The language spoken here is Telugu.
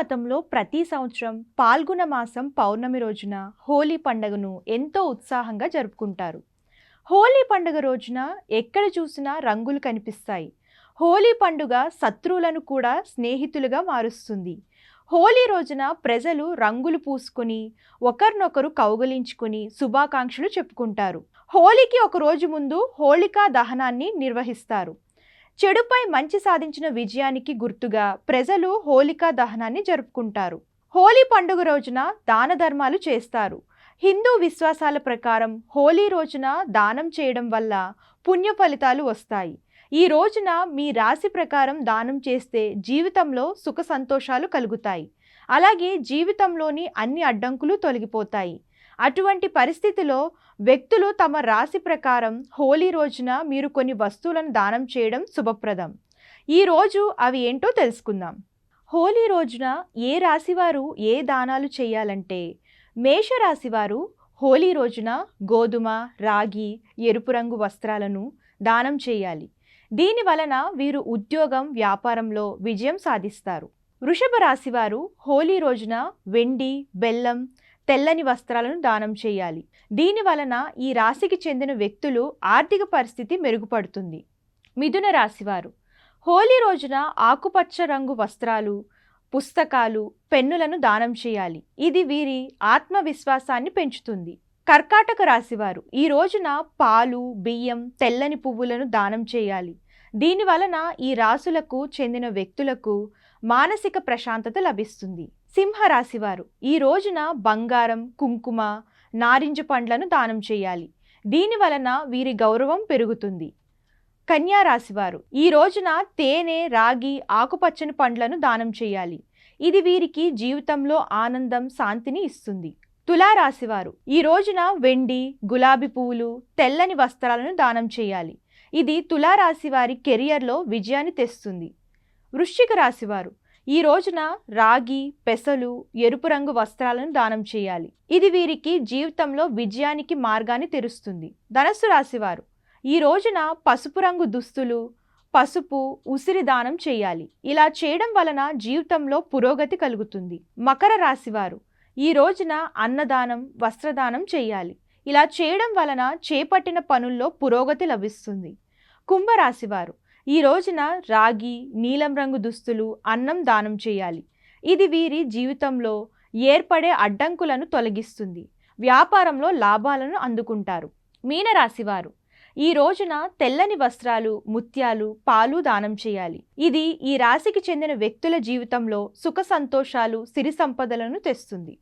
మతంలో ప్రతి సంవత్సరం పాల్గొన మాసం పౌర్ణమి రోజున హోలీ పండుగను ఎంతో ఉత్సాహంగా జరుపుకుంటారు. హోలీ పండుగ రోజున ఎక్కడ చూసినా రంగులు కనిపిస్తాయి. హోలీ పండుగ శత్రువులను కూడా స్నేహితులుగా మారుస్తుంది. హోలీ రోజున ప్రజలు రంగులు పూసుకొని ఒకరినొకరు కౌగలించుకొని శుభాకాంక్షలు చెప్పుకుంటారు. హోలీకి ఒక రోజు ముందు హోళికా దహనాన్ని నిర్వహిస్తారు. చెడుపై మంచి సాధించిన విజయానికి గుర్తుగా ప్రజలు హోలికా దహనాన్ని జరుపుకుంటారు. హోలీ పండుగ రోజున దాన ధర్మాలు చేస్తారు. హిందూ విశ్వాసాల ప్రకారం హోలీ రోజున దానం చేయడం వల్ల పుణ్య ఫలితాలు వస్తాయి. ఈ రోజున మీ రాశి ప్రకారం దానం చేస్తే జీవితంలో సుఖ సంతోషాలు కలుగుతాయి. అలాగే జీవితంలోని అన్ని అడ్డంకులు తొలగిపోతాయి. అటువంటి పరిస్థితిలో వ్యక్తులు తమ రాశి ప్రకారం హోలీ రోజున మీరు కొన్ని వస్తువులను దానం చేయడం శుభప్రదం. ఈ రోజు అవి ఏంటో తెలుసుకుందాం. హోలీ రోజున ఏ రాశివారు ఏ దానాలు చేయాలంటే మేషరాశివారు హోలీ రోజున గోధుమ రాగి ఎరుపు రంగు వస్త్రాలను దానం చేయాలి. దీని వలన వీరు ఉద్యోగం వ్యాపారంలో విజయం సాధిస్తారు. వృషభ రాశివారు హోలీ రోజున వెండి బెల్లం తెల్లని వస్త్రాలను దానం చేయాలి. దీని వలన ఈ రాశికి చెందిన వ్యక్తులు ఆర్థిక పరిస్థితి మెరుగుపడుతుంది. మిథున రాశివారు హోలీ రోజున ఆకుపచ్చ రంగు వస్త్రాలు పుస్తకాలు పెన్నులను దానం చేయాలి. ఇది వీరి ఆత్మవిశ్వాసాన్ని పెంచుతుంది. కర్కాటక రాశివారు ఈ రోజున పాలు బియ్యం తెల్లని పువ్వులను దానం చేయాలి. దీని వలన ఈ రాసులకు చెందిన వ్యక్తులకు మానసిక ప్రశాంతత లభిస్తుంది. సింహరాశివారు. ఈ రోజున బంగారం కుంకుమ నారింజ పండ్లను దానం చేయాలి. దీని వలన వీరి గౌరవం పెరుగుతుంది. కన్యా రాశివారు. ఈ రోజున తేనె రాగి ఆకుపచ్చని పండ్లను దానం చేయాలి. ఇది వీరికి జీవితంలో ఆనందం శాంతిని ఇస్తుంది. తులారాశివారు. ఈ రోజున వెండి గులాబీ పువ్వులు తెల్లని వస్త్రాలను దానం చేయాలి. ఇది తులారాశి వారి కెరియర్లో విజయాన్ని తెస్తుంది. వృశ్చిక రాశివారు. ఈ రోజున రాగి పెసలు ఎరుపు రంగు వస్త్రాలను దానం చేయాలి. ఇది వీరికి జీవితంలో విజయానికి మార్గాన్ని తెరుస్తుంది. ధనస్సు రాశివారు ఈ రోజున పసుపు రంగు దుస్తులు పసుపు ఉసిరి దానం చేయాలి. ఇలా చేయడం వలన జీవితంలో పురోగతి కలుగుతుంది. మకర రాశివారు ఈ రోజున అన్నదానం వస్త్రదానం చేయాలి. ఇలా చేయడం వలన చేపట్టిన పనుల్లో పురోగతి లభిస్తుంది. కుంభరాశివారు ఈ రోజున రాగి నీలం రంగు దుస్తులు అన్నం దానం చేయాలి. ఇది వీరి జీవితంలో ఏర్పడే అడ్డంకులను తొలగిస్తుంది. వ్యాపారంలో లాభాలను అందుకుంటారు. మీనరాశివారు ఈ రోజున తెల్లని వస్త్రాలు ముత్యాలు పాలు దానం చేయాలి. ఇది ఈ రాశికి చెందిన వ్యక్తుల జీవితంలో సుఖ సంతోషాలు సిరి సంపదలను తెస్తుంది.